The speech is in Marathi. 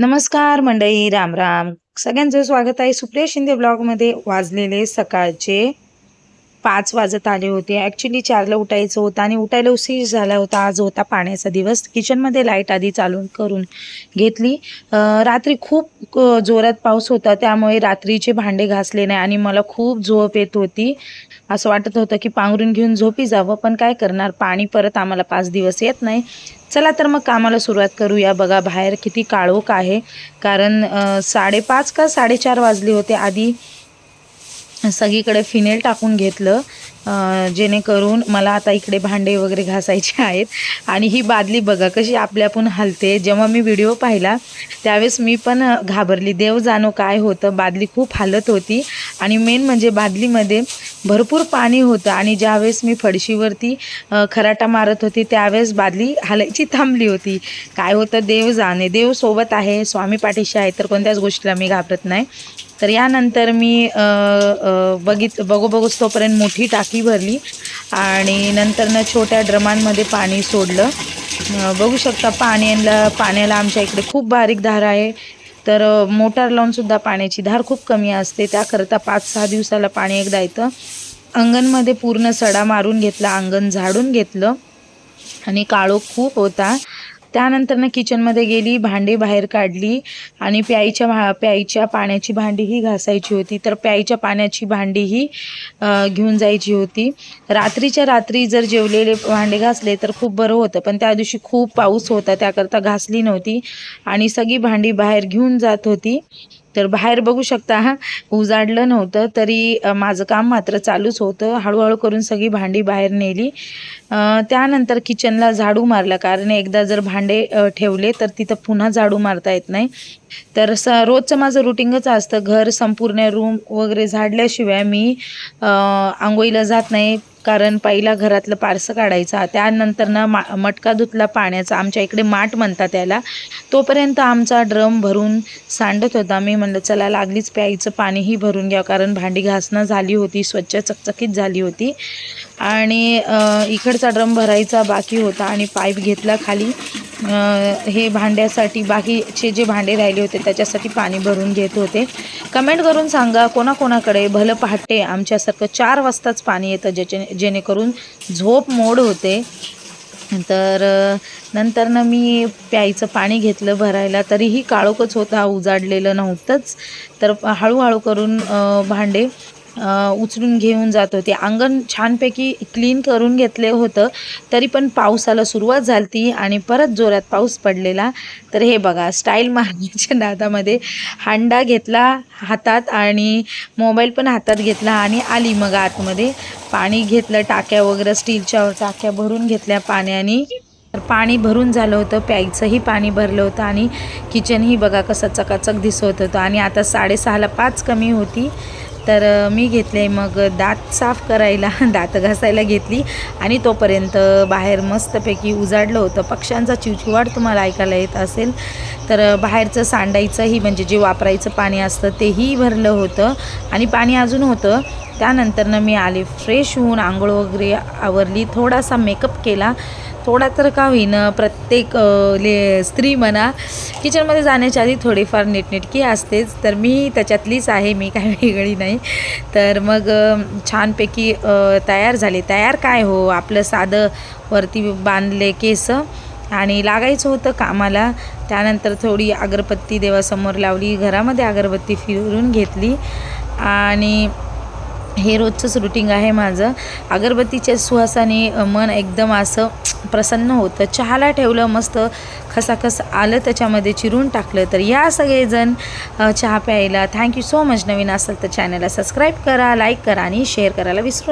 नमस्कार मंडळी राम राम. सगळ्यांचं स्वागत आहे सुप्रिया शिंदे ब्लॉगमध्ये. वाजलेले सकाळचे पाच वाजत आले होते. ॲक्च्युली चारला उठायचं होतं आणि उठायला उशीर झाला होता. आज होता पाण्याचा दिवस. किचनमध्ये लाइट आधी चालून करून घेतली. रात्री खूप जोरात पाऊस होता. त्यामुळे रात्रीचे भांडे घासले नाही आणि मला खूप झोप येत होती. असं वाटत होतं की पांघरून घेऊन झोपी जावं पण काय करणार? पाणी परत आम्हाला पाच दिवस येत नाही. चला तर मग कामाला सुरुवात करूया. बघा बाहेर किती काळोख आहे. कारण साडेपाच का साडेचार वाजले होते. आधी सगळीकडे फिनेल टाकून घेतलं जेणेकरून मला आता इकडे भांडे वगैरे घासायचे आहेत. आणि ही बादली बघा कशी आपल्या आपण हलते. जेव्हा मी व्हिडिओ पाहिला त्यावेळेस मी पण घाबरली. देव जाणो काय होतं. बादली खूप हालत होती. आणि मेन म्हणजे बादलीमध्ये भरपूर पाणी होतं आणि ज्यावेळेस मी फडशीवरती खराटा मारत होती त्यावेळेस बादली हालायची थांबली होती. काय होतं देव जाणे देव सोबत आहे स्वामी पाठीशी आहे तर कोणत्याच गोष्टीला मी घाबरत नाही. तर यानंतर मी बघित बघू तोपर्यंत मोठी टाकी भरली आणि नंतरनं छोट्या ड्रमांमध्ये पाणी सोडलं. बघू शकता पाण्याला पाण्याला आमच्या इकडे खूप बारीक धार आहे. तर मोटार लावूनसुद्धा पाण्याची धार खूप कमी असते. त्याकरता पाच सहा दिवसाला पाणी एकदा येतं. अंगणमध्ये पूर्ण सडा मारून घेतला अंगण झाडून घेतलं आणि काळोख खूप होता. त्यानंतरनं किचनमध्ये गेली भांडी बाहेर काढली आणि प्यायच्या भा प्यायच्या पाण्याची भांडीही घासायची होती. तर प्यायच्या पाण्याची भांडीही घेऊन जायची होती. रात्रीच्या रात्री जर जेवलेले भांडे घासले तर खूप बरं होतं. पण त्या दिवशी खूप पाऊस होता. त्याकरता घासली नव्हती आणि सगळी भांडी बाहेर घेऊन जात होती. तर बाहेर बघू शकता हा. उजाडलं नव्हतं तरी माझं काम मात्र चालूच होतं. हळूहळू करून सगळी भांडी बाहेर नेली. त्यानंतर किचनला झाडू मारला कारण एकदा जर भांडे ठेवले तर तिथं पुन्हा झाडू मारता येत नाही. तर स रोजचं माझं रुटीनच असतं. घर संपूर्ण रूम वगैरे झाडल्याशिवाय मी अ, आंघोळीला जात नाही. कारण पहिला घरातलं पारसं काढायचा त्यानंतर ना मा मटका धुतला पाण्याचा आमच्या इकडे माठ म्हणतात त्याला तोपर्यंत आमचा ड्रम भरून सांडत होता. मी म्हणलं चला लागलीच प्यायचं पाणीही भरून घ्या. कारण भांडी घासणं झाली होती स्वच्छ चकचकीत झाली होती. आणि इकडचा ड्रम भरायचा बाकी होता आणि पाईप घेतला खाली. हे भांड्यासाठी बाकीचे जे भांडे राहिले होते त्याच्यासाठी पाणी भरून घेत होते. कमेंट करून सांगा कोणाकोणाकडे भलं पहाटे आमच्यासारखं चार वाजताच पाणी येतं ज्याचे जेणेकरून झोप मोड होते. तर नंतर नंतरनं मी प्यायचं पाणी घेतलं भरायला तरीही काळोखच होता उजाडलेलं नव्हतंच. तर हळूहळू करून भांडे उचलून घेऊन जात. होते अंगण छानपैकी क्लीन करून घेतले होतं. तरी पण पावसाला सुरुवात झाली आणि परत जोरात पाऊस पडलेला. तर हे बघा स्टाईल मारण्याच्या नादामध्ये हांडा घेतला हातात आणि मोबाईल पण हातात घेतला आणि आली मग आतमध्ये. पाणी घेतलं टाक्या वगैरे स्टीलच्या टाक्या भरून घेतल्या पाण्याने. तर पाणी भरून झालं होतं प्यायचंही पाणी भरलं होतं आणि किचनही बघा कसं चकाचक दिसत होतं. आणि आता साडेसहाला पाच कमी होती. तर मी घेतले मग दात साफ करायला दात घासायला घेतली आणि तोपर्यंत बाहेर मस्तपैकी उजाडलं होतं. पक्ष्यांचा चिवचिवाट तुम्हाला ऐकायला येत असेल. तर बाहेरचं सांडायचंही म्हणजे जे वापरायचं पाणी असतं तेही भरलं होतं आणि पाणी अजून होतं. त्यानंतरनं मी आले फ्रेश होऊन आंघोळ वगैरे आवरली थोडासा मेकअप केला. थोडा तर का होईना प्रत्येक ले स्त्री म्हणा किचनमध्ये जाण्याच्या आधी थोडीफार नीटनेटकी असतेच. तर मी त्याच्यातलीच आहे मी काय वेगळी नाही. तर मग छानपैकी तयार झाले. तयार काय हो? आपलं साधं वरती बांधले केस आणि लागायचं होतं कामाला. त्यानंतर थोडी अगरबत्ती देवासमोर लावली घरामध्ये अगरबत्ती फिरून घेतली आणि हे रोजचंच रुटीन आहे माझं. अगरबत्तीच्या सुहासाने मन एकदम असं प्रसन्न होतं. चहाला ठेवलं मस्त खसाखस आलं त्याच्यामध्ये चिरून टाकलं. तर या सगळेजण चहा प्यायला. थँक्यू सो मच नवीन असेल तर चॅनलला सबस्क्राईब करा लाईक करा आणि शेअर करायला विसरू